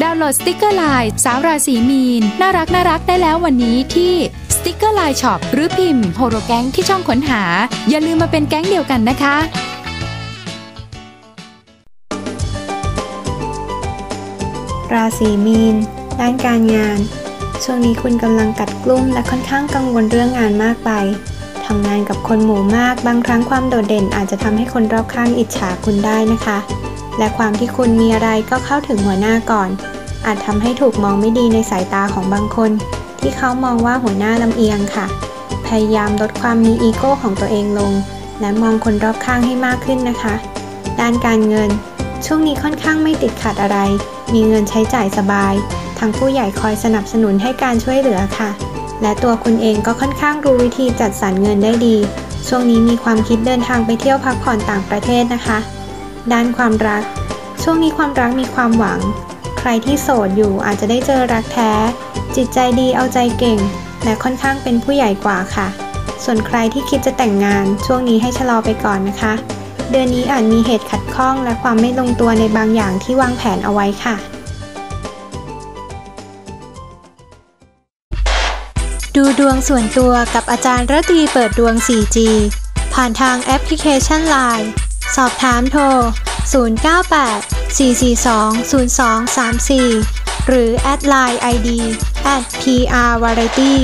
ดาวน์โหลดสติกเกอร์ไลน์สาวราศีมีน น่ารักน่ารักได้แล้ววันนี้ที่สติกเกอร์ไลน์ช็อปหรือพิมพ์โฮโรแก๊งที่ช่องค้นหา อย่าลืมมาเป็นแก๊งเดียวกันนะคะ ราศีมีน ด้านการงาน ช่วงนี้คุณกำลังกัดกลุ้มและค่อนข้างกังวลเรื่องงานมากไปทำงานกับคนหมู่มากบางครั้งความโดดเด่นอาจจะทำให้คนรอบข้างอิจฉาคุณได้นะคะ และความที่คุณมีอะไรก็เข้าถึงหัวหน้าก่อน อาจทำให้ถูกมองไม่ดีในสายตาของบางคน ที่เขามองว่าหัวหน้าลำเอียงค่ะ พยายามลดความมีอีโก้ของตัวเองลง และมองคนรอบข้างให้มากขึ้นนะคะ ด้านการเงิน ช่วงนี้ค่อนข้างไม่ติดขัดอะไร มีเงินใช้จ่ายสบาย ทางผู้ใหญ่คอยสนับสนุนให้การช่วยเหลือค่ะ และตัวคุณเองก็ค่อนข้างรู้วิธีจัดสรรเงินได้ดี ช่วงนี้มีความคิดเดินทางไปเที่ยวพักผ่อนต่างประเทศนะคะ ด้านความรัก ช่วงนี้ความรักมีความหวัง ใครที่โสดอยู่อาจจะได้เจอรักแท้ จิตใจดีเอาใจเก่ง และค่อนข้างเป็นผู้ใหญ่กว่าค่ะ ส่วนใครที่คิดจะแต่งงาน ช่วงนี้ให้ชะลอไปก่อนนะคะ เดือนนี้อาจมีเหตุขัดข้องและความไม่ลงตัวในบางอย่างที่วางแผนเอาไว้ค่ะ ดูดวงส่วนตัวกับอาจารย์ระตรีเปิดดวง 4G ผ่านทางแอปพลิเคชัน Line สอบถามโทร 098 442 0234 หรือแอดไลน์ ID at prvariety